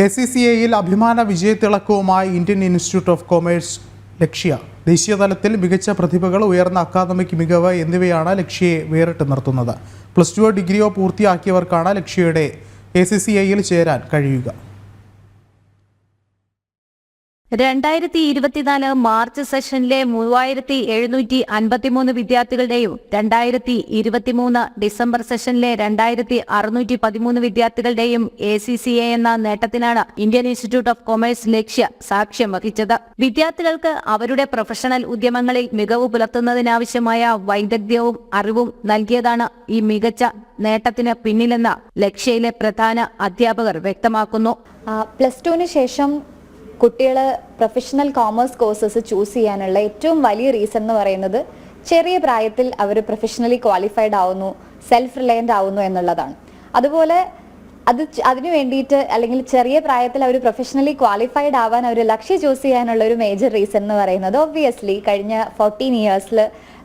A C C എയിൽ അഭിമാന വിജയത്തിളക്കവുമായി Indian Institute of Commerce Lakshya. ദേശീയതലത്തിൽ മികച്ച പ്രതിഭകൾ ഉയർന്ന അക്കാദമിക് മികവ് എന്നിവയാണ് ലക്ഷ്യയെ വേറിട്ട് നിർത്തുന്നത്. പ്ലസ് ടു ഡിഗ്രിയോ പൂർത്തിയാക്കിയവർക്കാണ് ലക്ഷ്യയുടെ എ സി സി എയിൽ ചേരാൻ കഴിയുക. രണ്ടായിരത്തി ഇരുപത്തിനാല് മാർച്ച് സെഷനിലെ മൂവായിരത്തി എഴുന്നൂറ്റി അൻപത്തിമൂന്ന് വിദ്യാർത്ഥികളുടെയും രണ്ടായിരത്തി ഇരുപത്തിമൂന്ന് ഡിസംബർ സെഷനിലെ രണ്ടായിരത്തി അറുന്നൂറ്റി പതിമൂന്ന് വിദ്യാർത്ഥികളുടെയും എ സി സി എ എന്ന നേട്ടത്തിനാണ് Indian Institute of Commerce Lakshya സാക്ഷ്യം വഹിച്ചത്. വിദ്യാർത്ഥികൾക്ക് അവരുടെ പ്രൊഫഷണൽ ഉദ്യമങ്ങളിൽ മികവ് പുലർത്തുന്നതിനാവശ്യമായ വൈദഗ്ധ്യവും അറിവും നൽകിയതാണ് ഈ മികച്ച നേട്ടത്തിന് പിന്നിലെന്ന് ലക്ഷ്യയിലെ പ്രധാന അധ്യാപകർ വ്യക്തമാക്കുന്നു. പ്ലസ് ടുവിന് ശേഷം കുട്ടികൾ പ്രൊഫഷണൽ കോമേഴ്സ് കോഴ്സസ് ചൂസ് ചെയ്യാനുള്ള ഏറ്റവും വലിയ റീസൺ എന്ന് പറയുന്നത് ചെറിയ പ്രായത്തിൽ അവർ പ്രൊഫഷണലി ക്വാളിഫൈഡ് ആവുന്നു സെൽഫ് റിലയന്റ് ആവുന്നു എന്നുള്ളതാണ്. അതുപോലെ അത് അതിനു വേണ്ടിയിട്ട് അല്ലെങ്കിൽ ചെറിയ പ്രായത്തിൽ അവർ പ്രൊഫഷണലി ക്വാളിഫൈഡ് ആവാൻ അവർ ലക്ഷ്യം ചൂസ് ചെയ്യാനുള്ള ഒരു മേജർ റീസൺ എന്ന് പറയുന്നത് ഒബ്വിയസ്ലി കഴിഞ്ഞ ഫോർട്ടീൻ ഇയേഴ്സിൽ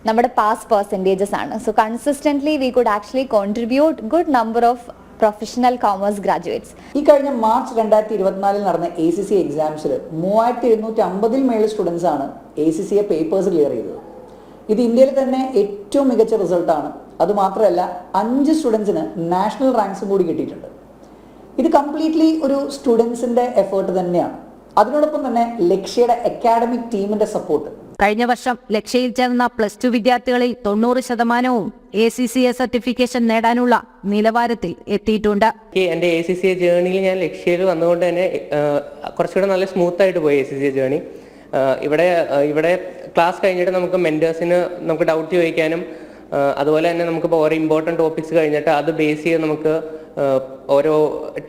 നമ്മുടെ പാസ് പെർസെന്റേജസ് ആണ്. So consistently we could actually contribute good number of professional commerce graduates ഈ കഴിഞ്ഞ മാർച്ച് രണ്ടായിരത്തി ഇരുപത്തിനാലിൽ നടന്ന എ സി സി എക്സാംസിൽ മൂവായിരത്തി എഴുന്നൂറ്റി അമ്പതിൽ മേളിൽ സ്റ്റുഡൻസ് ആണ് A C C A papers clear ചെയ്തത്. ഇത് ഇന്ത്യയിൽ തന്നെ ഏറ്റവും മികച്ച റിസൾട്ടാണ് അതുമാത്രമല്ല അഞ്ച് സ്റ്റുഡൻസിന് നാഷണൽ റാങ്ക്സും കൂടി കിട്ടിയിട്ടുണ്ട്. ഇത് കംപ്ലീറ്റ്ലി ഒരു സ്റ്റുഡൻസിന്റെ എഫേർട്ട് തന്നെയാണ്. അതിനോടൊപ്പം തന്നെ ലക്ഷ്യയുടെ അക്കാഡമിക് ടീമിന്റെ സപ്പോർട്ട് കഴിഞ്ഞ വർഷം ലക്ഷ്യയിൽ ചേർന്ന പ്ലസ് ടു വിദ്യാർത്ഥികളിൽ തൊണ്ണൂറ് ശതമാനവും A C C A certification നേടാനുള്ള നിലവാരത്തിൽ എത്തിയിട്ടുണ്ട്. എന്റെ എ സി സി എ ജേണിയിൽ ഞാൻ ലക്ഷ്യയിൽ വന്നുകൊണ്ട് തന്നെ കുറച്ചുകൂടെ നല്ല സ്മൂത്ത് ആയിട്ട് പോയി A C C A journey ഇവിടെ ഇവിടെ ക്ലാസ് കഴിഞ്ഞിട്ട് നമുക്ക് മെന്റേഴ്സിന് നമുക്ക് ഡൗട്ട് ചോദിക്കാനും അതുപോലെ തന്നെ നമുക്കിപ്പോൾ ഓരോ ഇമ്പോർട്ടന്റ് ടോപ്പിക്സ് കഴിഞ്ഞിട്ട് അത് ബേസ് ചെയ്ത് നമുക്ക് ഓരോ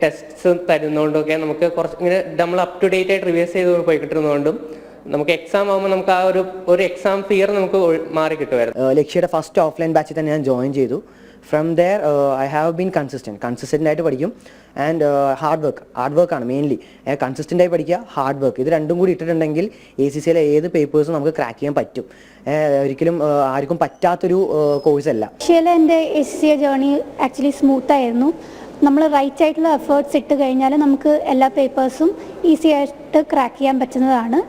ടെസ്റ്റ്സ് തരുന്നതുകൊണ്ടൊക്കെ നമുക്ക് കുറച്ച് ഇങ്ങനെ നമ്മൾ അപ് ടു ഡേറ്റ് ആയിട്ട് റിവേഴ്സ് ചെയ്ത് പോയിക്കിട്ടുന്നതുകൊണ്ടും നമുക്ക് എക്സാം ആകുമ്പോൾ നമുക്ക് ആ ഒരു ഒരു എക്സാം ഫിയർ നമുക്ക് മാറി കിട്ടുമായിരുന്നു. ലക്ഷ്യയുടെ ഫസ്റ്റ് ഓഫ്ലൈൻ ബാച്ചിൽ തന്നെ ഞാൻ ജോയിൻ ചെയ്തു. From there I have been consistent consistent ആയിട്ട് പഠിക്കും. ആൻഡ് ഹാർഡ് വർക്ക് ഹാർഡ് വർക്കാണ് മെയിൻലി കൺസിസ്റ്റന്റ് ആയി പഠിക്കുക ഹാർഡ് വർക്ക് ഇത് രണ്ടും കൂടി ഇട്ടിട്ടുണ്ടെങ്കിൽ എ സി സിയിലെ ഏത് പേപ്പേഴ്സും നമുക്ക് ക്രാക്ക് ചെയ്യാൻ പറ്റും. ഒരിക്കലും ആർക്കും പറ്റാത്തൊരു കോഴ്സ് അല്ല. ഏഷ്യയിൽ എന്റെ S C A journey actually smooth ആയിരുന്നു. നമ്മൾ റൈറ്റ് ആയിട്ടുള്ള എഫേർട്സ് ഇട്ട് കഴിഞ്ഞാൽ നമുക്ക് എല്ലാ പേപ്പേഴ്സും ഈസി ആയിട്ട് ക്രാക്ക് ചെയ്യാൻ പറ്റുന്നതാണ്.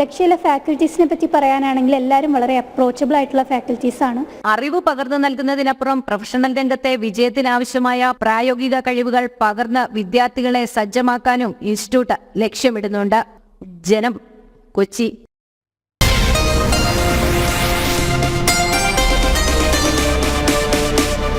ലക്ഷ്യയിലെ ഫാക്കൽറ്റീസിനെ പറ്റി പറയാനാണെങ്കിൽ എല്ലാവരും വളരെ അപ്രോച്ചബിൾ ആയിട്ടുള്ള ഫാക്കൽറ്റീസ് ആണ്. അറിവ് പകർന്നു നൽകുന്നതിനപ്പുറം പ്രൊഫഷണൽ രംഗത്തെ വിജയത്തിനാവശ്യമായ പ്രായോഗിക കഴിവുകൾ പകർന്ന് വിദ്യാർത്ഥികളെ സജ്ജമാക്കാനും ഇൻസ്റ്റിറ്റ്യൂട്ട് ലക്ഷ്യമിടുന്നുണ്ട്. ജനം കൊച്ചി.